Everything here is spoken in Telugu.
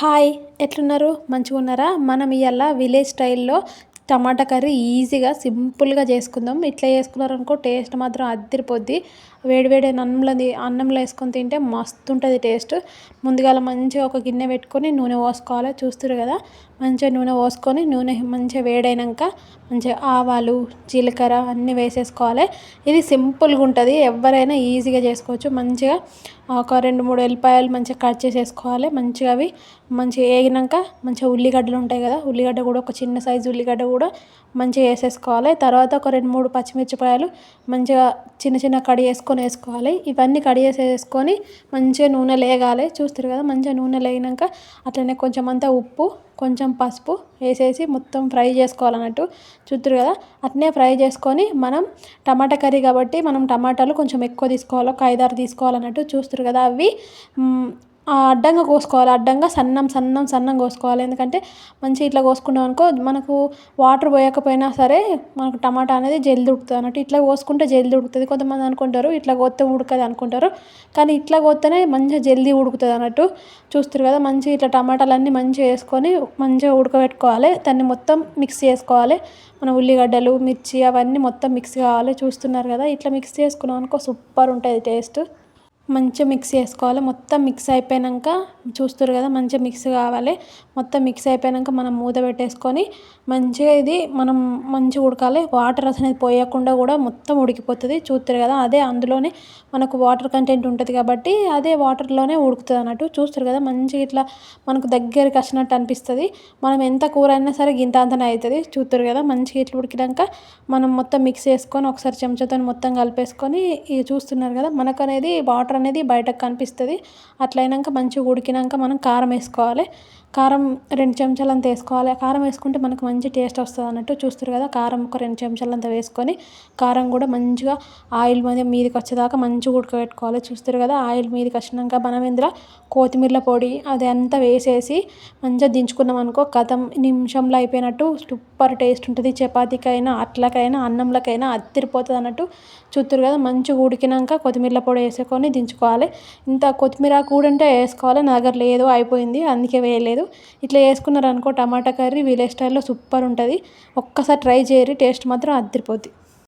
హాయ్ ఎట్లున్నారు? మంచిగా ఉన్నారా మనం ఇవాళ విలేజ్ స్టైల్లో టమాటా కర్రీ ఈజీగా సింపుల్గా చేసుకుందాం. ఇట్లా చేసుకున్నారనుకో టేస్ట్ మాత్రం అద్దరిపోద్ది వేడివేడి అన్నంలో అన్నంలో వేసుకొని తింటే మస్తు ఉంటుంది టేస్ట్. ముందుగాల మంచిగా ఒక గిన్నె పెట్టుకొని నూనె పోసుకోవాలి. చూస్తారు కదా? మంచిగా నూనె పోసుకొని నూనె మంచిగా వేడైనాక మంచిగా ఆవాలు జీలకర్ర అన్నీ వేసేసుకోవాలి. ఇది సింపుల్గా ఉంటుంది. ఎవరైనా ఈజీగా చేసుకోవచ్చు. మంచిగా ఒక రెండు మూడు ఎల్లిపాయలు మంచిగా కట్ చేసేసుకోవాలి. మంచిగా అవి మంచిగా వేగినాక మంచిగా ఉల్లిగడ్డలు ఉంటాయి కదా? ఉల్లిగడ్డ కూడా ఒక చిన్న సైజు ఉల్లిగడ్డ కూడా కూడా మంచిగా వేసేసుకోవాలి. తర్వాత ఒక రెండు మూడు పచ్చిమిరపకాయలు మంచిగా చిన్న చిన్న కడి వేసుకొని వేసుకోవాలి. ఇవన్నీ కడి వేసేసుకొని మంచిగా నూనె లేగాలి. చూస్తారు కదా మంచిగా నూనె లేగినాక అట్లనే కొంచెం అంతా ఉప్పు కొంచెం పసుపు వేసేసి మొత్తం ఫ్రై చేసుకోవాలన్నట్టు చూద్దరు కదా. అట్నే ఫ్రై చేసుకొని మనం టమాటా కర్రీ కాబట్టి మనం టమాటాలు కొంచెం ఎక్కువ తీసుకోవాలి. ఒక ఐదారు తీసుకోవాలన్నట్టు చూస్తారు కదా అవి. అడ్డంగా కోసుకోవాలి. అడ్డంగా సన్నం సన్నం సన్నం కోసుకోవాలి. ఎందుకంటే మంచిగా ఇట్లా కోసుకున్నాం అనుకో మనకు వాటర్ పోయకపోయినా సరే మనకు టమాటా అనేది జల్ది ఉడుకుతుంది అన్నట్టు. ఇట్లా కోసుకుంటే జల్ది ఉడుకుతుంది. కొంతమంది అనుకుంటారు ఇట్లా కోస్తే ఉడకదు అనుకుంటారు. కానీ ఇట్లా కోస్తేనే మంచిగా జల్దీ ఉడుకుతుంది అన్నట్టు చూస్తారు కదా. మంచిగా ఇట్లా టమాటాలన్నీ మంచిగా వేసుకొని మంచిగా ఉడకబెట్టుకోవాలి. దాన్ని మొత్తం మిక్స్ చేసుకోవాలి. మన ఉల్లిగడ్డలు మిర్చి అవన్నీ మొత్తం మిక్స్ కావాలి. చూస్తున్నారు కదా ఇట్లా మిక్స్ చేసుకున్నాం అనుకో సూపర్ ఉంటుంది టేస్ట్. మంచిగా మిక్స్ చేసుకోవాలి. మొత్తం మిక్స్ అయిపోయాక చూస్తారు కదా మంచిగా మిక్స్ కావాలి. మొత్తం మిక్స్ అయిపోయాక మనం మూత పెట్టేసుకొని మంచిగా ఇది మనం మంచిగా ఉడకాలి. వాటర్ అసలు పోయకుండా కూడా మొత్తం ఉడికిపోతుంది. చూస్తారు కదా అదే అందులోనే మనకు వాటర్ కంటెంట్ ఉంటుంది కాబట్టి అదే వాటర్లోనే ఉడుకుతుంది అన్నట్టు చూస్తారు కదా. మంచిగా ఇట్లా మనకు దగ్గరికి వచ్చినట్టు అనిపిస్తుంది. మనం ఎంత కూర అయినా సరే గింత అంతనే అవుతుంది చూస్తారు కదా మంచిగా ఇట్లా ఉడికినాక మనం మొత్తం మిక్స్ చేసుకొని ఒకసారి చెంచాతో మొత్తం కలిపేసుకొని ఇది చూస్తున్నారు కదా మనకు అనేది వాటర్ అనేది బయటకు కనిపిస్తుంది. అట్లయినాక మంచిగా ఉడికినాక మనం కారం వేసుకోవాలి. కారం రెండు చెంచాలు అంత వేసుకోవాలి. కారం వేసుకుంటే మనకు మంచి టేస్ట్ వస్తుంది అన్నట్టు చూస్తారు కదా. కారం ఒక రెండు చెంచాలు అంత వేసుకొని కారం కూడా మంచిగా ఆయిల్ మీద మీదకి వచ్చేదాకా మంచిగా ఉడకబెట్టుకోవాలి. చూస్తారు కదా ఆయిల్ మీదకి వచ్చినాక మనం ఇందులో కొత్తిమీర పొడి అది అంతా వేసేసి మంచిగా దించుకున్నాం అనుకో కథం నిమిషంలో అయిపోయినట్టు సూపర్ టేస్ట్ ఉంటుంది. చపాతీకైనా అట్లకైనా అన్నంలకైనా అత్తిరిపోతుంది అన్నట్టు చూస్తారు కదా. మంచిగా ఉడికినాక కొత్తిమీర పొడి వేసుకొని దించుకోవాలి. ఇంత కొత్తిమీర కూడంటే వేసుకోవాలి. నా దగ్గర లేదు అయిపోయింది. అందుకే వేయలేదు. ఇట్లా వేసుకున్నారు అనుకో టమాటా కర్రీ విలేజ్ స్టైల్లో సూపర్ ఉంటుంది. ఒక్కసారి ట్రై చేయరి టేస్ట్ మాత్రం అదిరిపోద్ది.